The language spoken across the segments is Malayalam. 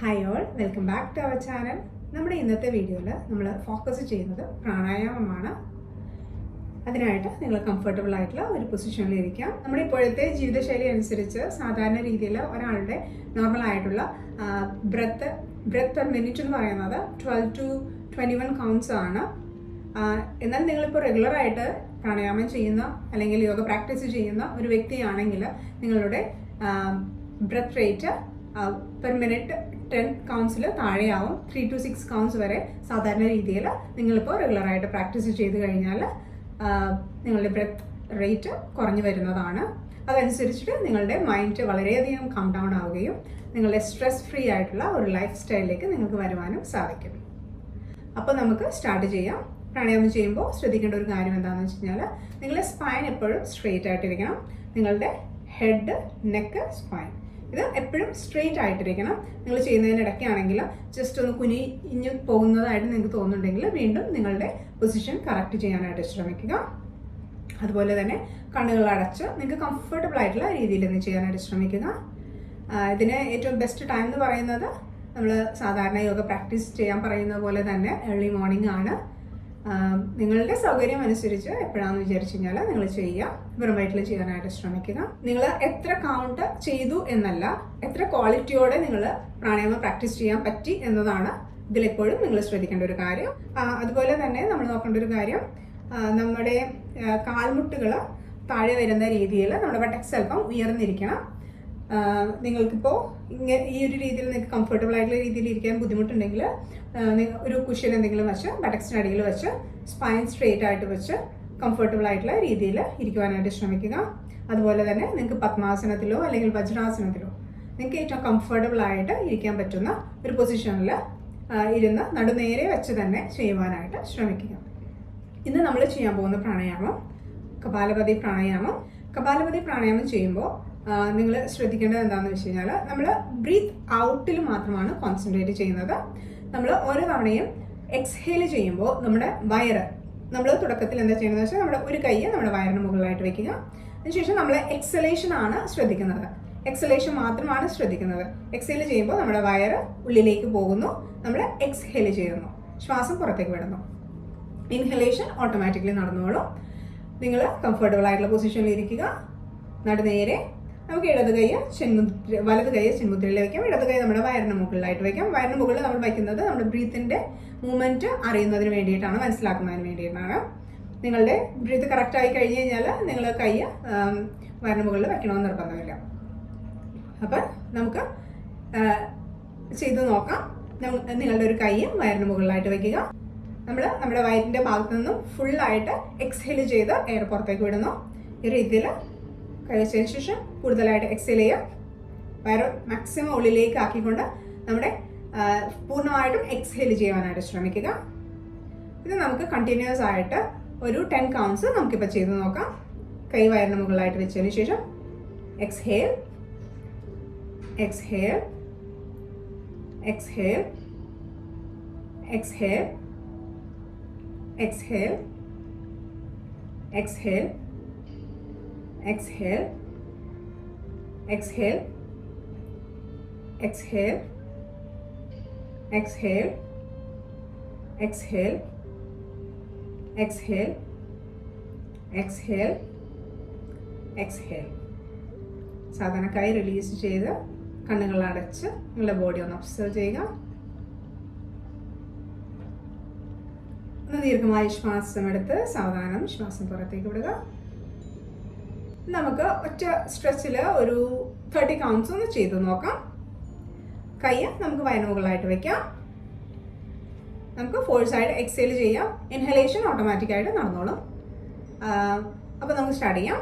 Hi all welcome back to our channel നമ്മുടെ ഇന്നത്തെ വീഡിയോയിൽ നമ്മൾ ഫോക്കസ് ചെയ്യുന്നത് പ്രാണായാമമാണ്. അതിനായിട്ട് നിങ്ങൾ കംഫർട്ടബിൾ ആയിട്ടുള്ള ഒരു പൊസിഷനിൽ ഇരിക്കാം. നമ്മുടെ ഇപ്പോഴത്തെ ജീവിതശൈലി അനുസരിച്ച് സാധാരണ രീതിയിൽ ഒരാളുടെ നോർമൽ ആയിട്ടുള്ള ബ്രത്ത് ബ്രത്ത് പെർ മിനിറ്റ് എന്ന് പറയുന്നത് twelve to twenty one counts ആണ് എന്നാൽ നിങ്ങളിപ്പോൾ റെഗുലറായിട്ട് പ്രാണായാമം ചെയ്യുന്ന അല്ലെങ്കിൽ യോഗ പ്രാക്ടീസ് ചെയ്യുന്ന ഒരു വ്യക്തിയാണെങ്കിൽ നിങ്ങളുടെ breath rate per minute ten കൗണ്ട്സിൽ താഴെയാവും. ത്രീ ടു സിക്സ് കൗണ്ട്സ് വരെ സാധാരണ രീതിയിൽ നിങ്ങളിപ്പോൾ റെഗുലറായിട്ട് പ്രാക്ടീസ് ചെയ്ത് കഴിഞ്ഞാൽ നിങ്ങളുടെ ബ്രെത്ത് റേറ്റ് കുറഞ്ഞു വരുന്നതാണ്. അതനുസരിച്ചിട്ട് നിങ്ങളുടെ മൈൻഡ് വളരെയധികം കം ഡൗൺ ആവുകയും നിങ്ങളുടെ സ്ട്രെസ് ഫ്രീ ആയിട്ടുള്ള ഒരു ലൈഫ് സ്റ്റൈലിലേക്ക് നിങ്ങൾക്ക് വരുവാനും സാധിക്കും. അപ്പോൾ നമുക്ക് സ്റ്റാർട്ട് ചെയ്യാം. പ്രാണായാമം ചെയ്യുമ്പോൾ ശ്രദ്ധിക്കേണ്ട ഒരു കാര്യം എന്താണെന്ന് വെച്ച് കഴിഞ്ഞാൽ നിങ്ങളുടെ സ്പൈൻ എപ്പോഴും സ്ട്രെയിറ്റ് ആയിട്ടിരിക്കണം. നിങ്ങളുടെ ഹെഡ് നെക്ക് സ്പൈൻ ഇത് എപ്പോഴും സ്ട്രെയിറ്റ് ആയിട്ടിരിക്കണം. നിങ്ങൾ ചെയ്യുന്നതിനിടയ്ക്കാണെങ്കിൽ ജസ്റ്റ് ഒന്ന് കുനിഞ്ഞു പോകുന്നതായിട്ട് നിങ്ങൾക്ക് തോന്നുന്നുണ്ടെങ്കിൽ വീണ്ടും നിങ്ങളുടെ പൊസിഷൻ കറക്റ്റ് ചെയ്യാനായിട്ട് ശ്രമിക്കുക. അതുപോലെ തന്നെ കണ്ണുകൾ അടച്ച് നിങ്ങൾക്ക് കംഫർട്ടബിൾ ആയിട്ടുള്ള രീതിയിൽ തന്നെ ചെയ്യാനായിട്ട് ശ്രമിക്കുക. ഇതിന് ഏറ്റവും ബെസ്റ്റ് ടൈം എന്ന് പറയുന്നത് നമ്മൾ സാധാരണ യോഗ പ്രാക്ടീസ് ചെയ്യാൻ പറയുന്ന പോലെ തന്നെ ഏർലി മോർണിംഗ് ആണ്. നിങ്ങളുടെ സൗകര്യം അനുസരിച്ച് എപ്പോഴാണെന്ന് വിചാരിച്ചു കഴിഞ്ഞാൽ നിങ്ങൾ ചെയ്യുക. വെറുമായിട്ട് ചെയ്യാനായിട്ട് ശ്രമിക്കുക. നിങ്ങൾ എത്ര കൗണ്ട് ചെയ്തു എന്നല്ല എത്ര ക്വാളിറ്റിയോടെ നിങ്ങൾ പ്രാണായാമം പ്രാക്ടീസ് ചെയ്യാൻ പറ്റി എന്നതാണ് ഇതിലെപ്പോഴും നിങ്ങൾ ശ്രദ്ധിക്കേണ്ട ഒരു കാര്യം. അതുപോലെ തന്നെ നമ്മൾ നോക്കേണ്ട ഒരു കാര്യം നമ്മുടെ കാൽമുട്ടുകൾ താഴെ വരുന്ന രീതിയിൽ നമ്മുടെ വട്ടക്സ് അല്പം ഉയർന്നിരിക്കണം. നിങ്ങൾക്കിപ്പോൾ ഇങ്ങനെ ഈ ഒരു രീതിയിൽ നിങ്ങൾക്ക് കംഫർട്ടബിൾ ആയിട്ടുള്ള രീതിയിൽ ഇരിക്കാൻ ബുദ്ധിമുട്ടുണ്ടെങ്കിൽ ഒരു കുഷ്യൻ എന്തെങ്കിലും വെച്ച് ബട്ടക്സിന് അടിയിൽ വെച്ച് സ്പൈൻ സ്ട്രെയിറ്റ് ആയിട്ട് വെച്ച് കംഫർട്ടബിൾ ആയിട്ടുള്ള രീതിയിൽ ഇരിക്കുവാനായിട്ട് ശ്രമിക്കുക. അതുപോലെ തന്നെ നിങ്ങൾക്ക് പത്മാസനത്തിലോ അല്ലെങ്കിൽ വജ്രാസനത്തിലോ നിങ്ങൾക്ക് ഏറ്റവും കംഫർട്ടബിൾ ആയിട്ട് ഇരിക്കാൻ പറ്റുന്ന ഒരു പൊസിഷനിൽ ഇരുന്ന് നടുനേരെ വെച്ച് തന്നെ ചെയ്യുവാനായിട്ട് ശ്രമിക്കുക. ഇന്ന് നമ്മൾ ചെയ്യാൻ പോകുന്ന പ്രാണായാമം കപാലപതി പ്രാണായാമം. കപാലപതി പ്രാണായാമം ചെയ്യുമ്പോൾ നിങ്ങൾ ശ്രദ്ധിക്കേണ്ടത് എന്താണെന്ന് വെച്ച് കഴിഞ്ഞാൽ നമ്മൾ ബ്രീത്ത് ഔട്ടിൽ മാത്രമാണ് കോൺസെൻട്രേറ്റ് ചെയ്യുന്നത്. നമ്മൾ ഓരോ തവണയും എക്സ്ഹേൽ ചെയ്യുമ്പോൾ നമ്മുടെ വയറ് നമ്മൾ തുടക്കത്തിൽ എന്താ ചെയ്യുന്നത് വെച്ചാൽ നമ്മുടെ ഒരു കൈ നമ്മുടെ വയറിന് മുകളിലായിട്ട് വെക്കുക. അതിനുശേഷം നമ്മൾ എക്സലേഷൻ ആണ് ശ്രദ്ധിക്കുന്നത്. എക്സലേഷൻ മാത്രമാണ് ശ്രദ്ധിക്കുന്നത്. എക്സേൽ ചെയ്യുമ്പോൾ നമ്മുടെ വയറ് ഉള്ളിലേക്ക് പോകുന്നു. നമ്മൾ എക്സ്ഹേൽ ചെയ്യുന്നു. ശ്വാസം പുറത്തേക്ക് വിടുന്നു. ഇൻഹലേഷൻ ഓട്ടോമാറ്റിക്കലി നടന്നോളും. നിങ്ങൾ കംഫർട്ടബിൾ ആയിട്ടുള്ള പൊസിഷനിൽ ഇരിക്കുക. നടുനേരെ നമുക്ക് ഇടത് കൈ ചെന്മുദ്ര വലത് കൈ ചെന്മുദ്രയിൽ വയ്ക്കാം ഇടത് കൈ നമ്മുടെ വയറിന് മുകളിലായിട്ട് വയ്ക്കാം വയറിന് മുകളിൽ നമ്മൾ വയ്ക്കുന്നത് നമ്മുടെ ബ്രീത്തിന്റെ മൂവ്മെന്റ് അറിയുന്നതിന് വേണ്ടിയിട്ടാണ് മനസ്സിലാക്കുന്നതിന് വേണ്ടിയിട്ടാണ്. നിങ്ങളുടെ ബ്രീത്ത് കറക്റ്റ് ആയി കഴിഞ്ഞ് കഴിഞ്ഞാൽ നിങ്ങൾ കൈ വയറിന് മുകളിൽ വയ്ക്കണമെന്ന് നിർബന്ധമില്ല. അപ്പം നമുക്ക് ചെയ്തു നോക്കാം. നിങ്ങളുടെ ഒരു കൈ വയറിന് മുകളിലായിട്ട് വയ്ക്കുക നമ്മൾ നമ്മുടെ വയറ്റിന്റെ ഭാഗത്തു നിന്നും ഫുള്ളായിട്ട് എക്സ്ഹെയിൽ ചെയ്ത് എയർ പുറത്തേക്ക് വിടുന്നു. ഈ രീതിയിൽ കഴിച്ചതിന് ശേഷം കൂടുതലായിട്ട് എക്സെയിൽ ചെയ്യുക. വയറ് മാക്സിമം ഉള്ളിലേക്ക് ആക്കിക്കൊണ്ട് നമ്മുടെ പൂർണമായിട്ടും എക്സ്ഹെയിൽ ചെയ്യാനായിട്ട് ശ്രമിക്കുക. ഇത് നമുക്ക് കണ്ടിന്യൂസ് ആയിട്ട് ഒരു ടെൻ കൗണ്ട്സ് നമുക്കിപ്പോൾ ചെയ്ത് നോക്കാം. കൈ വയറിന് മുകളിലായിട്ട് വെച്ചതിന് ശേഷം exhale exhale exhale exhale exhale exhale exhale, exhale, exhale, exhale, exhale, exhale, exhale, exhale. സാധാരണക്കായി റിലീസ് ചെയ്ത് കണ്ണുകൾ അടച്ച് നിങ്ങളുടെ ബോഡി ഒന്ന് ഒബ്സർവ് ചെയ്യുക. ഒന്ന് ദീർഘമായ ശ്വാസം എടുത്ത് സാവധാനം ശ്വാസം പുറത്തേക്ക് വിടുക. നമുക്ക് ഒറ്റ സ്ട്രെച്ചിൽ ഒരു തേർട്ടി കൗണ്ട്സ് ഒന്ന് ചെയ്ത് നോക്കാം. കൈ നമുക്ക് വയനുമുകളായിട്ട് വെക്കാം. നമുക്ക് ഫോഴ്സ് ആയിട്ട് എക്സേൽ ചെയ്യാം. ഇൻഹലേഷൻ ഓട്ടോമാറ്റിക്കായിട്ട് നടന്നോളും. അപ്പോൾ നമുക്ക് സ്റ്റാർട്ട് ചെയ്യാം.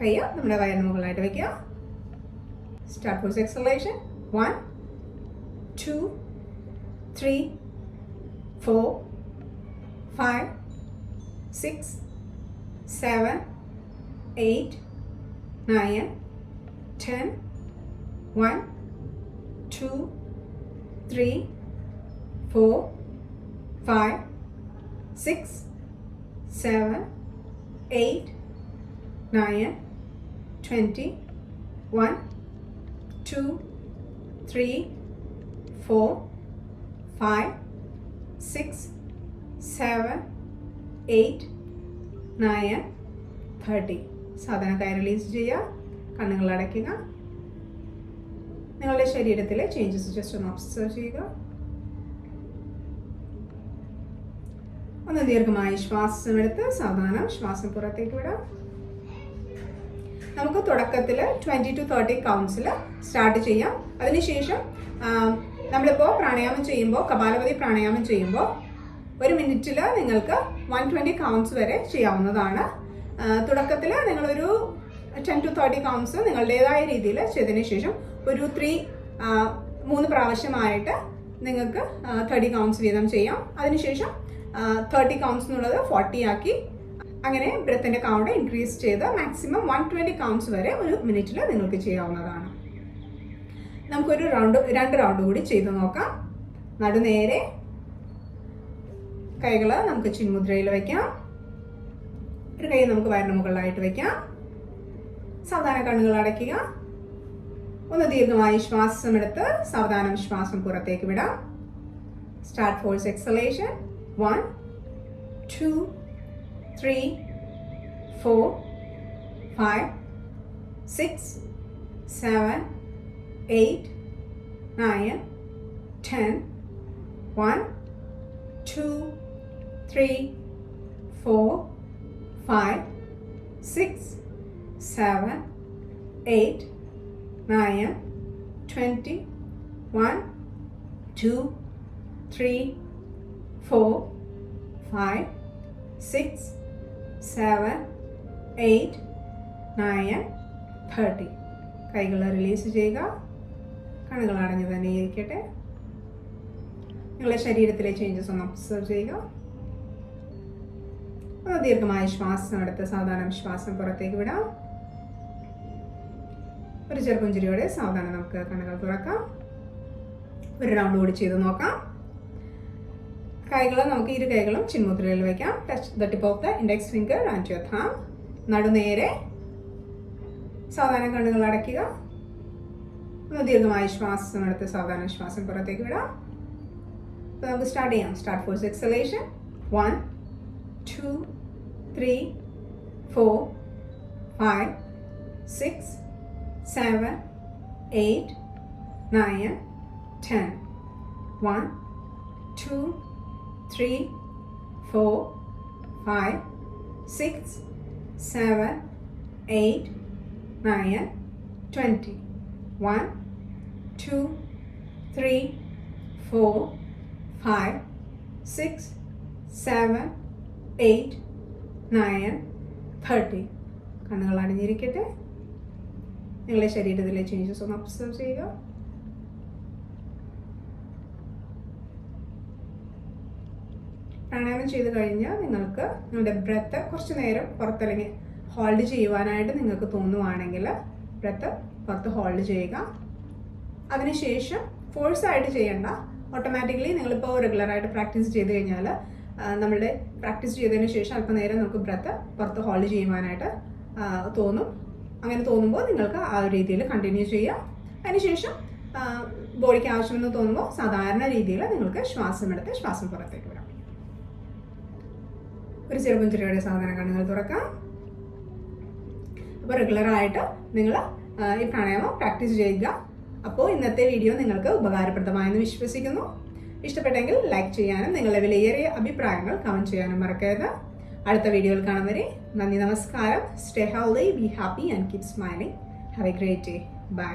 കൈ നമ്മുടെ വയറിന് മുകളിലായിട്ട് വെക്കുക. Start force exhalation one two three four five six seven eight, nine, ten, one, two, three, four, five, six, seven, eight, nine, twenty, one, two, three, four, five, six, seven, eight, nine, thirty. സാധാരണ കൈ റിലീസ് ചെയ്യുക കണ്ണുകൾ അടയ്ക്കുക. നിങ്ങളുടെ ശരീരത്തിലെ ചേഞ്ചസ് ജസ്റ്റ് ഒന്ന് ഒബ്സർവ് ചെയ്യുക. ഒന്ന് ദീർഘമായി ശ്വാസം എടുത്ത് സാധാരണ ശ്വാസം പുറത്തേക്ക് വിടാം നമുക്ക് തുടക്കത്തിൽ twenty to thirty counts start ചെയ്യാം. അതിനുശേഷം നമ്മളിപ്പോൾ പ്രാണായാമം ചെയ്യുമ്പോൾ കപാലപതി പ്രാണായാമം ചെയ്യുമ്പോൾ ഒരു മിനിറ്റിൽ നിങ്ങൾക്ക് വൺ ട്വന്റി കൗണ്ട്സ് വരെ ചെയ്യാവുന്നതാണ്. തുടക്കത്തിൽ നിങ്ങളൊരു ടെൻ ടു തേർട്ടി കൗണ്ട്സ് നിങ്ങളുടേതായ രീതിയിൽ ചെയ്തതിന് ശേഷം ഒരു ത്രീ മൂന്ന് പ്രാവശ്യമായിട്ട് നിങ്ങൾക്ക് തേർട്ടി കൗണ്ട്സ് വീതം ചെയ്യാം. അതിനുശേഷം തേർട്ടി കൗണ്ട്സ് എന്നുള്ളത് ഫോർട്ടി ആക്കി അങ്ങനെ ബ്രത്തിന്റെ കൗണ്ട് ഇൻക്രീസ് ചെയ്ത് മാക്സിമം വൺ ട്വന്റി കൗണ്ട്സ് വരെ ഒരു മിനിറ്റിൽ നിങ്ങൾക്ക് ചെയ്യാവുന്നതാണ്. നമുക്കൊരു റൗണ്ട് രണ്ട് റൗണ്ട് കൂടി ചെയ്ത് നോക്കാം. നടുനേരെ കൈകൾ നമുക്ക് ചിന്മുദ്രയിൽ വയ്ക്കാം ഒരു കൈ നമുക്ക് വയറിന് മുകളിലായിട്ട് വെക്കാം. സാവധാനം കണ്ണുകൾ അടയ്ക്കുക. ഒന്ന് ദീർഘമായി ശ്വാസം എടുത്ത് സാവധാനം ശ്വാസം പുറത്തേക്ക് വിടാം. Start force exhalation one two three four five six seven eight nine ten one two three four five six seven eight nine twenty one two three four five six seven eight nine thirty കൈകൾ റിലീസ് ചെയ്യുക. കണ്ണുകൾ അടഞ്ഞു തന്നെ ഇരിക്കട്ടെ. നിങ്ങളുടെ ശരീരത്തിലെ ചേഞ്ചസ് ഒന്ന് ഒബ്സർവ് ചെയ്യുക. ദീർഘമായ ശ്വാസം എടുത്ത് സാവധാനം ശ്വാസം പുറത്തേക്ക് വിടാം. ഒരു ചെറുപുഞ്ചിരിയോടെ സാവധാനം നമുക്ക് കണ്ണുകൾ തുറക്കാം. ഒരു റൗണ്ട് കൂടി ചെയ്ത് നോക്കാം. കൈകൾ നമുക്ക് ഇരു കൈകളും ചിന്മുദ്രയിൽ വയ്ക്കാം. Touch the tip of the index finger and your thumb നടുനേരെ സാധാരണ കണ്ണുകൾ അടയ്ക്കുക. ദീർഘമായ ശ്വാസം എടുത്ത് സാധാരണ ശ്വാസം പുറത്തേക്ക് വിടാം. നമുക്ക് സ്റ്റാർട്ട് ചെയ്യാം. Start force exhalation one two, three, four, five, six, seven, eight, nine, ten. One, two, three, four, five, six, seven, eight, nine, twenty. One, two, three, four, five, six, seven, eight, nine thirty. കണ്ണുകൾ അണിഞ്ഞിരിക്കട്ടെ. നിങ്ങളുടെ ശരീരത്തിലെ ചേഞ്ചസ് ഒന്ന് ഒബ്സർവ് ചെയ്യുക. പ്രാണായാമം ചെയ്ത് കഴിഞ്ഞാൽ നിങ്ങൾക്ക് നിങ്ങളുടെ ബ്രത്ത് കുറച്ച് നേരം പുറത്തിറങ്ങി ഹോൾഡ് ചെയ്യുവാനായിട്ട് നിങ്ങൾക്ക് തോന്നുവാണെങ്കിൽ ബ്രത്ത് പുറത്ത് ഹോൾഡ് ചെയ്യുക. അതിനുശേഷം ഫോഴ്സ് ആയിട്ട് ചെയ്യേണ്ട ഓട്ടോമാറ്റിക്കലി നിങ്ങളിപ്പോൾ റെഗുലറായിട്ട് പ്രാക്ടീസ് ചെയ്ത് കഴിഞ്ഞാൽ നമ്മളുടെ പ്രാക്ടീസ് ചെയ്തതിന് ശേഷം അല്പനേരം നമുക്ക് ബ്രത്ത് പുറത്ത് ഹോൾഡ് ചെയ്യുവാനായിട്ട് തോന്നും. അങ്ങനെ തോന്നുമ്പോൾ നിങ്ങൾക്ക് ആ ഒരു രീതിയിൽ കണ്ടിന്യൂ ചെയ്യാം. അതിനുശേഷം ബോഡിക്ക് ആവശ്യമെന്ന് തോന്നുമ്പോൾ സാധാരണ രീതിയിൽ നിങ്ങൾക്ക് ശ്വാസം എടുത്ത് ശ്വാസം പുറത്തേക്ക് വിടാം. ഒരു ചെറുപുഞ്ചിരിയുടെ സാധനം കണ്ണുകൾ തുറക്കാം. അപ്പോൾ റെഗുലറായിട്ട് നിങ്ങൾ ഈ പ്രാണായാമം പ്രാക്ടീസ് ചെയ്യുക. അപ്പോൾ ഇന്നത്തെ വീഡിയോ നിങ്ങൾക്ക് ഉപകാരപ്രദമായെന്ന് വിശ്വസിക്കുന്നു. ഇഷ്ടപ്പെട്ടെങ്കിൽ ലൈക്ക് ചെയ്യാനും നിങ്ങളുടെ വിലയേറിയ അഭിപ്രായങ്ങൾ കമന്റ് ചെയ്യാനും മറക്കരുത്. അടുത്ത വീഡിയോയിൽ കാണാൻ വരെ. നന്ദി നമസ്കാരം. Stay healthy be happy and keep smiling have a great day bye